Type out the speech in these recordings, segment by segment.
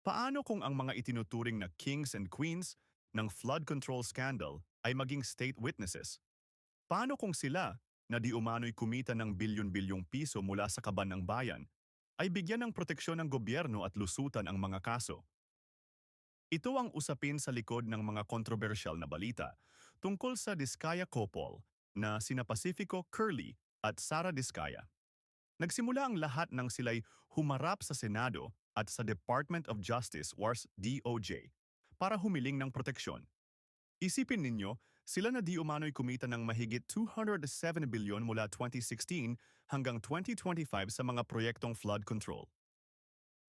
Paano kung ang mga itinuturing na kings and queens ng flood control scandal ay maging state witnesses? Paano kung sila, na di umano'y kumita ng bilyon-bilyong piso mula sa kaban ng bayan, ay bigyan ng proteksyon ng gobyerno at lusutan ang mga kaso? Ito ang usapin sa likod ng mga kontrobersyal na balita tungkol sa Diskaya Couple na sina Pacifico Curly at Sara Diskaya. Nagsimula ang lahat nang sila'y humarap sa Senado at sa Department of Justice wars DOJ para humiling ng proteksyon. Isipin ninyo, sila na di umano'y kumita ng mahigit 207 bilyon mula 2016 hanggang 2025 sa mga proyektong flood control.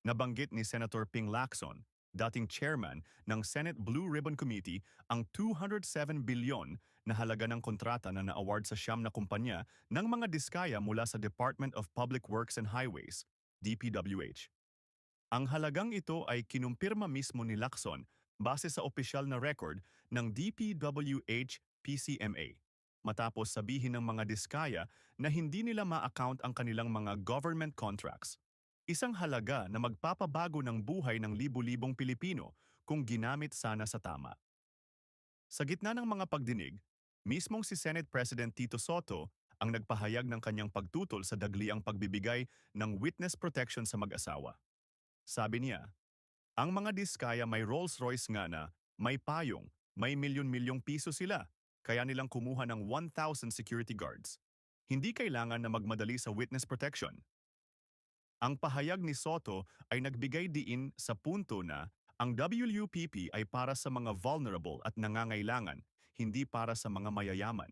Nabanggit ni Senator Ping Lacson, dating chairman ng Senate Blue Ribbon Committee, ang 207 bilyon na halaga ng kontrata na na-award sa siyam na kumpanya ng mga diskaya mula sa Department of Public Works and Highways, DPWH. Ang halagang ito ay kinumpirma mismo ni Lacson base sa opisyal na record ng DPWH PCMA. Matapos sabihin ng mga diskaya na hindi nila ma-account ang kanilang mga government contracts. Isang halaga na magpapabago ng buhay ng libu-libong Pilipino kung ginamit sana sa tama. Sa gitna ng mga pagdinig, mismong si Senate President Tito Soto ang nagpahayag ng kanyang pagtutol sa dagliang pagbibigay ng witness protection sa mag-asawa. Sabi niya, ang mga diskaya may Rolls-Royce nga na, may payong, may milyon-milyong piso sila, kaya nilang kumuha ng 1,000 security guards. Hindi kailangan na magmadali sa witness protection. Ang pahayag ni Soto ay nagbigay diin sa punto na ang WUPP ay para sa mga vulnerable at nangangailangan, hindi para sa mga mayayaman.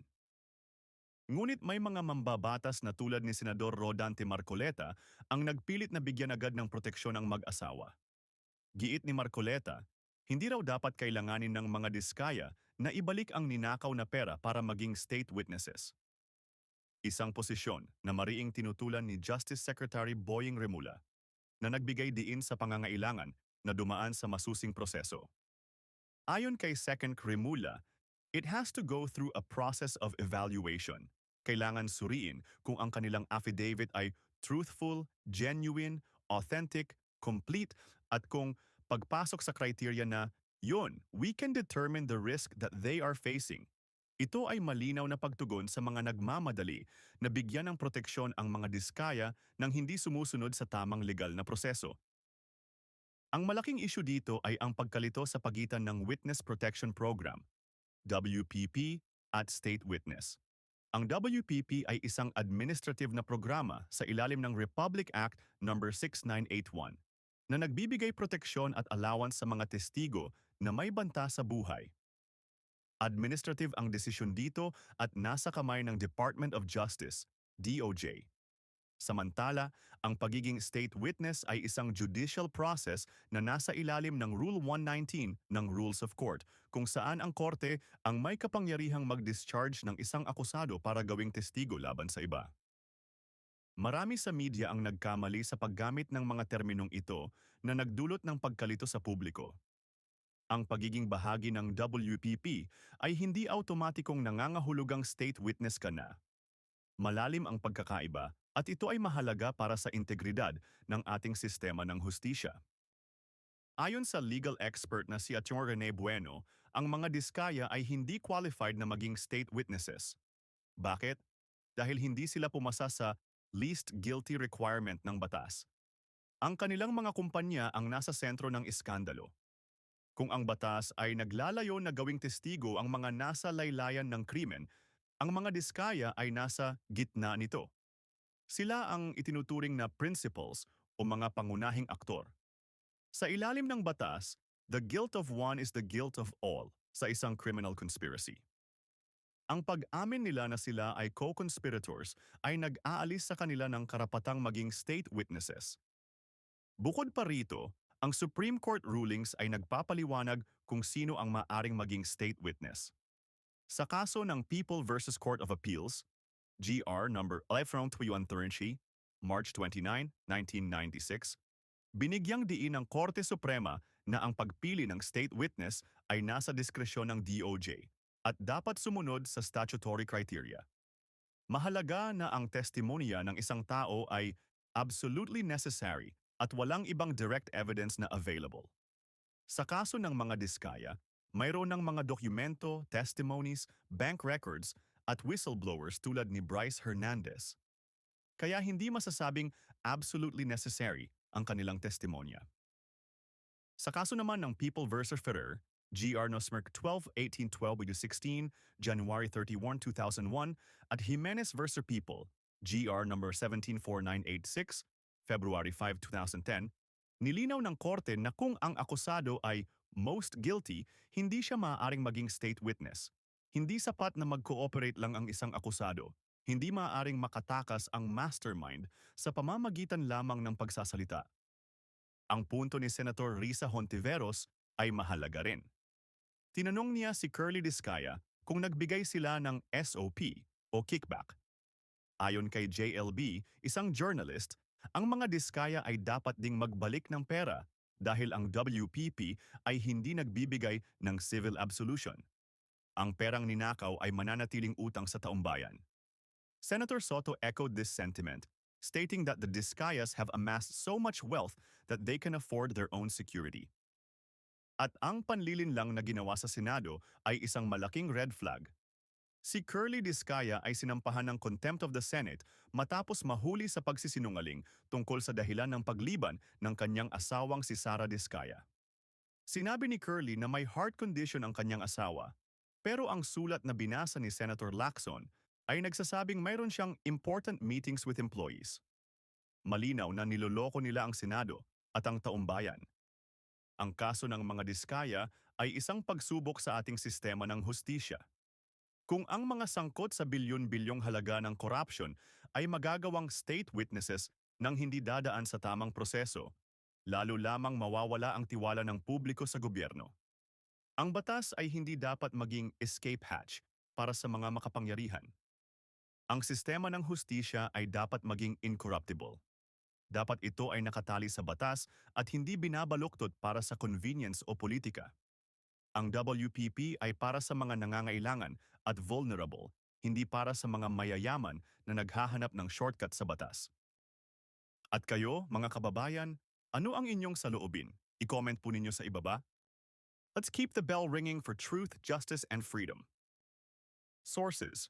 Ngunit may mga mambabatas na tulad ni Senador Rodante Marcoleta ang nagpilit na bigyan agad ng proteksyon ang mag-asawa. Giit ni Marcoleta, hindi raw dapat kailanganin ng mga diskaya na ibalik ang ninakaw na pera para maging state witnesses. Isang posisyon na mariing tinutulan ni Justice Secretary Boying Remula na nagbigay diin sa pangangailangan na dumaan sa masusing proseso. Ayon kay Second Remula, it has to go through a process of evaluation. Kailangan suriin kung ang kanilang affidavit ay truthful, genuine, authentic, complete at kung pagpasok sa criteria na yun, we can determine the risk that they are facing. Ito ay malinaw na pagtugon sa mga nagmamadali na bigyan ng proteksyon ang mga diskaya nang hindi sumusunod sa tamang legal na proseso. Ang malaking isyu dito ay ang pagkalito sa pagitan ng Witness Protection Program, WPP, at State Witness. Ang WPP ay isang administrative na programa sa ilalim ng Republic Act No. 6981 na nagbibigay proteksyon at allowance sa mga testigo na may banta sa buhay. Administrative ang desisyon dito at nasa kamay ng Department of Justice, DOJ. Samantala, ang pagiging state witness ay isang judicial process na nasa ilalim ng Rule 119 ng Rules of Court, kung saan ang korte ang may kapangyarihang mag-discharge ng isang akusado para gawing testigo laban sa iba. Marami sa media ang nagkamali sa paggamit ng mga terminong ito na nagdulot ng pagkalito sa publiko. Ang pagiging bahagi ng WPP ay hindi automatikong nangangahulugang state witness ka na. Malalim ang pagkakaiba at ito ay mahalaga para sa integridad ng ating sistema ng hustisya. Ayon sa legal expert na si Atty. Rene Bueno, ang mga diskaya ay hindi qualified na maging state witnesses. Bakit? Dahil hindi sila pumasa sa least guilty requirement ng batas. Ang kanilang mga kumpanya ang nasa sentro ng iskandalo. Kung ang batas ay naglalayo na gawing testigo ang mga nasa laylayan ng krimen, ang mga diskaya ay nasa gitna nito. Sila ang itinuturing na principals o mga pangunahing aktor. Sa ilalim ng batas, the guilt of one is the guilt of all sa isang criminal conspiracy. Ang pag-amin nila na sila ay co-conspirators ay nag-aalis sa kanila ng karapatang maging state witnesses. Bukod pa rito, ang Supreme Court rulings ay nagpapaliwanag kung sino ang maaring maging state witness. Sa kaso ng People vs. Court of Appeals, GR number 1131 March 29, 1996, binigyang diin ng Korte Suprema na ang pagpili ng state witness ay nasa diskresyon ng DOJ at dapat sumunod sa statutory criteria. Mahalaga na ang testimonya ng isang tao ay absolutely necessary at walang ibang direct evidence na available. Sa kaso ng mga diskaya, mayroon ng mga dokumento, testimonies, bank records at whistleblowers tulad ni Bryce Hernandez. Kaya hindi masasabing absolutely necessary ang kanilang testimonya. Sa kaso naman ng People vs. Ferrer, GR Nosmerc 12 1812 16 January 31 2001 at Jimenez vs. People GR number 174986 February 5 2010 nilinaw ng korte na kung ang akusado ay most guilty hindi siya maaaring maging state witness hindi sapat na mag-cooperate lang ang isang akusado hindi maaaring makatakas ang mastermind sa pamamagitan lamang ng pagsasalita ang punto ni Senator Risa Hontiveros ay mahalaga rin. Tinanong niya si Curly Discaya kung nagbigay sila ng SOP o kickback. Ayon kay JLB, isang journalist, ang mga Discaya ay dapat ding magbalik ng pera dahil ang WPP ay hindi nagbibigay ng civil absolution. Ang perang ninakaw ay mananatiling utang sa taumbayan. Senator Soto echoed this sentiment, stating that the Discayas have amassed so much wealth that they can afford their own security. At ang panlilin lang na ginawa sa Senado ay isang malaking red flag. Si Curly Discaya ay sinampahan ng contempt of the Senate matapos mahuli sa pagsisinungaling tungkol sa dahilan ng pagliban ng kanyang asawang si Sara Discaya. Sinabi ni Curly na may heart condition ang kanyang asawa, pero ang sulat na binasa ni Senator Lacson ay nagsasabing mayroon siyang important meetings with employees. Malinaw na niloloko nila ang Senado at ang taumbayan. Ang kaso ng mga diskaya ay isang pagsubok sa ating sistema ng hustisya. Kung ang mga sangkot sa bilyon-bilyong halaga ng corruption ay magagawang state witnesses nang hindi dadaan sa tamang proseso, lalo lamang mawawala ang tiwala ng publiko sa gobyerno. Ang batas ay hindi dapat maging escape hatch para sa mga makapangyarihan. Ang sistema ng hustisya ay dapat maging incorruptible. Dapat ito ay nakatali sa batas at hindi binabaluktot para sa convenience o politika. Ang WPP ay para sa mga nangangailangan at vulnerable, hindi para sa mga mayayaman na naghahanap ng shortcut sa batas. At kayo, mga kababayan, ano ang inyong saloobin? I-comment po ninyo sa ibaba. Let's keep the bell ringing for truth, justice, and freedom. Sources